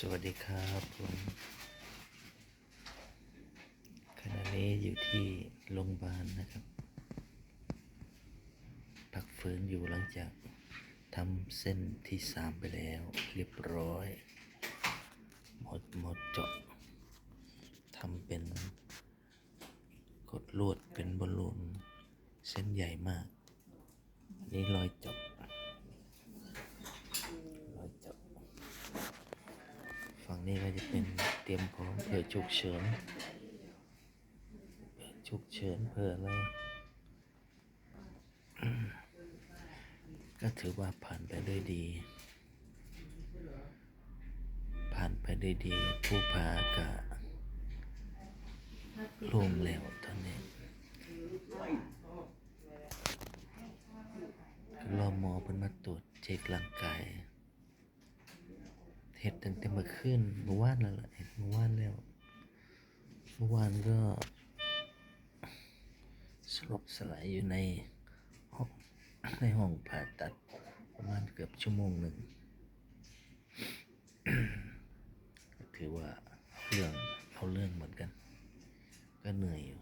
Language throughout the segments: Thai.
สวัสดีครับผมขณะนี้อยู่ที่โรงพยาบาลนะครับ พักฟื้นอยู่หลังจากทำเส้นที่สามไปแล้ว เรียบร้อย หมดหมดเจาะทำเป็นกดลวดเป็นบอลลูนเส้นใหญ่มาก นี้ก็จะเป็นเตรียมพร้อมเผื่อฉุกเฉินเผื่อฉุกเฉินเผื่ออะไรก็ถือว่าผ่านไปด้วยดี ผ่านไปด้วยดีผู้พากะล่วงแล้วตอนนี้รอหมอเพิ่นมาตรวจเช็คร่างกาย เห็ดตั้งแต่เมื่อคืนเมื่อวานแล้วล่ะเห็ดเมื่อวานแล้วเมื่อวานก็สลบสลายอยู่ในห้องในห้องผ่าตัดประมาณเกือบชั่วโมงหนึ่งถือว่าเรื่องเอาเรื่องเหมือนกัน ก็เหนื่อยอยู่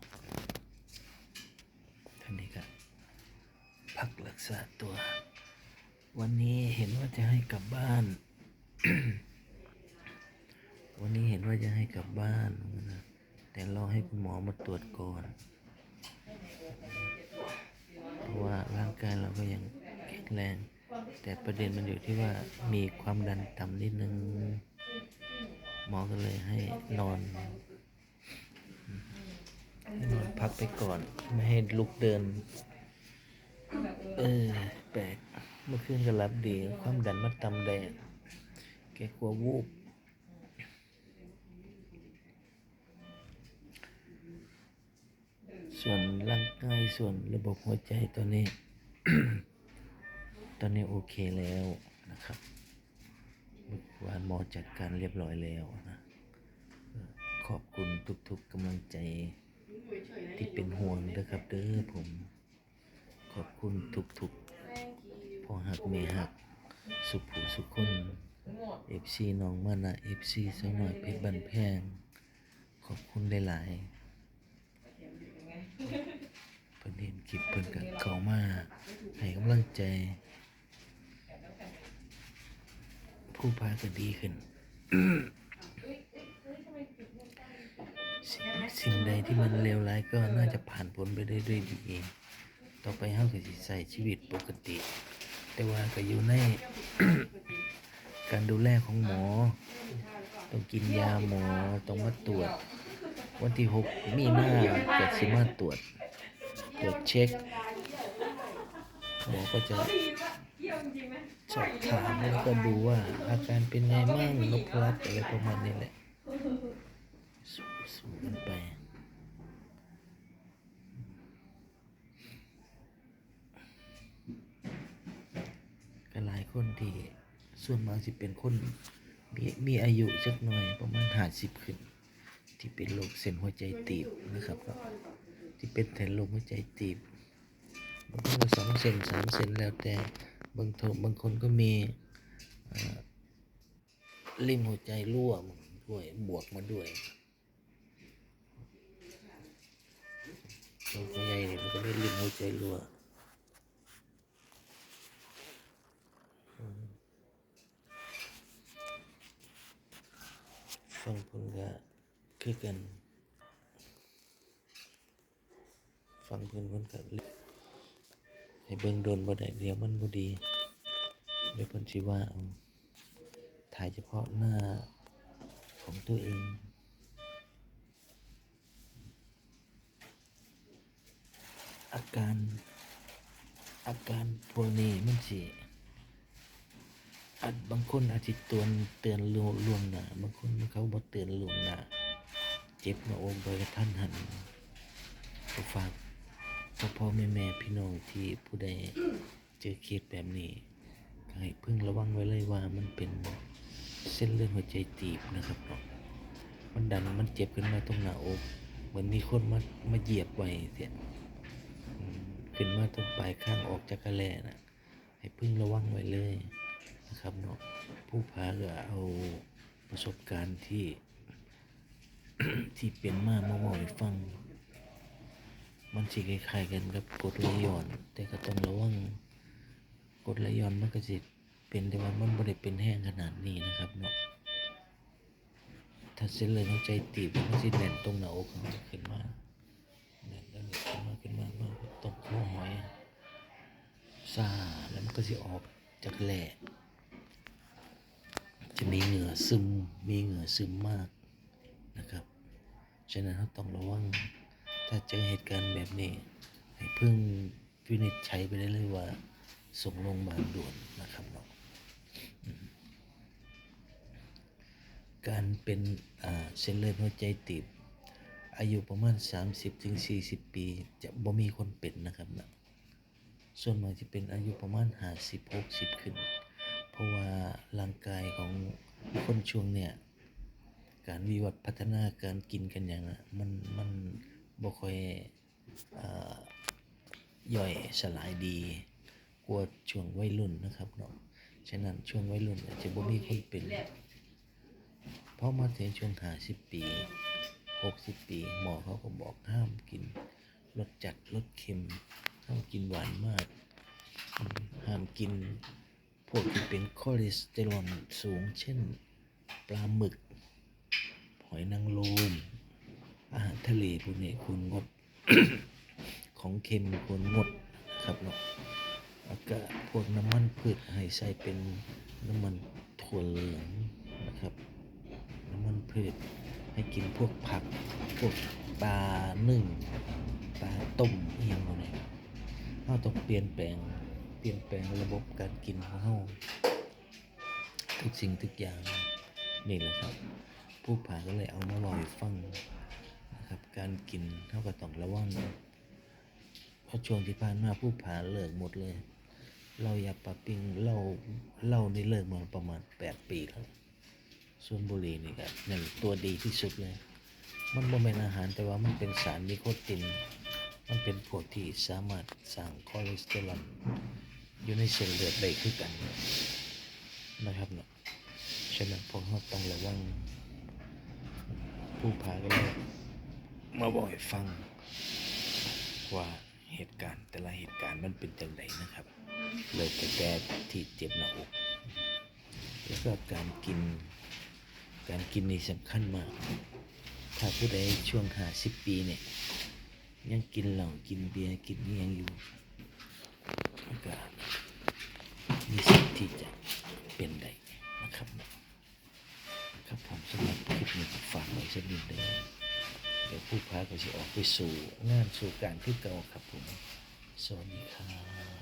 ท่านนี้ก็พักรักษาตัว วันนี้เห็นว่าจะให้กลับบ้าน วันนี้เห็นว่าจะให้กลับบ้านนะแต่รอให้คุณหมอมาตรวจก่อนเพราะว่าร่างกายเราก็ยังแข็งแรง แต่ประเด็นมันอยู่ที่ว่ามีความดันต่ำนิดนึง หมอก็เลยให้นอนให้นอนพักไปก่อน ไม่ให้ลุกเดิน เออ แปลก เมื่อคืนก็รับดี ความดันมันต่ำแดดแกกลัววูบ ส่วนร่างกายส่วนระบบหัวใจตอนนี้ ตอนนี้โอเคแล้วนะครับเมื่อวานหมอจัดการเรียบร้อยแล้วนะขอบคุณทุกๆกำลังใจที่เป็นห่วงนะครับเด้อผม ขอบคุณทุกๆพ่อหักเมหัก สุภูสุขคนเอฟซีน้องมานะเอฟซีสาวน้อยเพชรบันแพง ขอบคุณหลายๆเพิ่นเห็นค ลิปเพิ่นก็เขามาให้กำลังใจ ผู้พาก็ดีขึ้นสิ่งสิ่งใดที่มันเลวร้ายก็น่าจะผ่านพ้นไปได้ด้วยดีต่อไปเฮาก็สิใช้ชีวิตปกติ แต่ว่าก็อยู่ใน การดูแลของหมอ ต้องกินยาหมอต้องมาตรวจ วันที่หกมีหน้าก็สิมาตรวจ ตรวจเช็คหมอก็จะสอบถามแล้วก็ดูว่าอาการเป็นไงบ้างนพรัตน์อะไรประมาณนี้แหละสู้สู้กันไปก็หลายคนที่ส่วนมากสิเป็นคนมีมีอายุสักหน่อยประมาณห้าสิบขึ้น ที่เป็นโรคเส้นหัวใจตีบนะครับเนาะ ที่เป็นแทนโรคหัวใจตีบบางคนก็สองเซนสามเซนแล้วแต่บางทบางคนก็มีริมหัวใจรั่วมาด้วยบวกมาด้วยตัวหัวใหญ่เนี่ยมันก็ได้ริมหัวใจรั่วฟังเพิ่นก็คือกัน ฟังเพิ่นเพิ่นก็ให้เบิ่งโดนบ่ได้เดี๋ยวมันบ่ดีเดี๋ยวเพิ่นสิว่าเอาถ่ายเฉพาะหน้าของตัวเองอาการอาการพวกนี้มันสิอาจบางคนอาจจะเตือนเตือนล่วงล่วงหน้าบางคนเขาบ่เตือนล่วงหน้าเจ็บมาองค์ไปกระทันหันฝาก พ่อพ่อแม่แม่พี่น้องที่ผู้ใดเจอเคสแบบนี้ก็ให้พึงระวังไว้เลยว่ามันเป็นเส้นเลือดหัวใจตีบนะครับเนาะมันดันมันเจ็บขึ้นมาตรงหน้าอกเหมือนมีคนมามาเหยียบไว้เสียขึ้นมาตรงปลายข้างออกจากกระแลน่ะให้พึ่งระวังไว้เลยนะครับเนาะผู้พาก็เอาประสบการณ์ที่ ที่เป็นมามื่อวานให้ฟัง มันสิคล้ายๆกันกับกดไหลย้อน แต่ก็ต้องระวังกดไหลย้อนมันก็สิเป็นแต่ว่ามันบ่ได้เป็นแห้งขนาดนี้นะครับเนาะถ้าเส้นเลือดหัวใจตีบมันสิแน่นตรงหน้าอกของเราขึ้นมาแน่นแล้วขึ้นมาขึ้นมามาตรงคอหอยซาแล้วมันก็สิออกจากแหล่จะมีเหงื่อซึมมีเหงื่อซึมมากนะครับ ฉะนั้นเราต้องระวัง ถ้าเจอเหตุการณ์แบบนี้ ให้พึ่งวินิจฉัยไปได้เลยว่าส่งโรงพยาบาลด่วนนะครับเนาะการเป็นเส้นเลือดหัวใจตีบอายุประมาณ 30-40 ปี จะบ่มีคนเป็นนะครับเนาะส่วนมากจะเป็นอายุประมาณ 50-60 ขึ้น เพราะว่าร่างกายของคนช่วงเนี่ย การวิวัฒน์พัฒนาการกินกันอย่างนะมันมัน บ่ค่อยเอ่อย่อยสลายดีกว่าช่วงวัยรุ่นนะครับเนาะฉะนั้นช่วงวัยรุ่นอาจจะบ่มีคนเป็นเพอมาถึงช่วง50ปี60ปีหมอเขาก็บอกห้ามกินรสจัดรสเค็มห้ามกินหวานมาก ห้ามกินพวกที่เป็นคอเลสเตอรอลสูงเช่นปลาหมึก หอยนางรม อาหารทะเลพวกนี้คุณงด ของเค็มควรงดครับเนาะแล้วก็พวกน้ำมันพืชให้ใส่เป็นน้ำมันถั่วเหลืองนะครับ น้ำมันพืชให้กินพวกผัก พวกปลานึ่งปลาต้มอหย่างพวกนี้เราต้องเปลี่ยนแปลงเปลี่ยนแปลงระบบการกินของเราทุกสิ่งทุกอย่างนี่แหละครับ ผู้ผ่าก็เลยเอามาลอยฟัง การกินเท่ากับต้องระวังเพราะช่วงที่ผ่านมาผู้ผ่าเลิกหมดเลย เราอยากปรับปรุงเหล่าเล่านี่เลิกมาประมาณ8ปีแล้วส่วนบุหรี่นี่ก็นั่นตัวดีที่สุดเลย มันบ่เป็นอาหารแต่ว่ามันเป็นสารนิโคติน มันเป็นพวกที่สามารถสร้างคอเลสเตอรอลอยู่ในเส้นเลือดได้คือกันนะครับเนาะฉะนั้นพวกเราต้องระวังผู้พาก็เลย มาบอกให้ฟัง ว่าเหตุการณ์แต่ละเหตุการณ์มันเป็นจังไดนะครับเลยแต่แก้ที่เจ็บหน้าอกแล้วก็การกิน การกินนี่สำคัญมาก ถ้าผู้ใดช่วงหาสิบปีเนี่ยยังกินเหล้ากินเบียร์กินอิหยังอยู่ก็มีสิทธิ์ที่จะเป็นได้าก็จะออกไปสู่งานสู่การที่เก่าครับผม สวัสดีครับ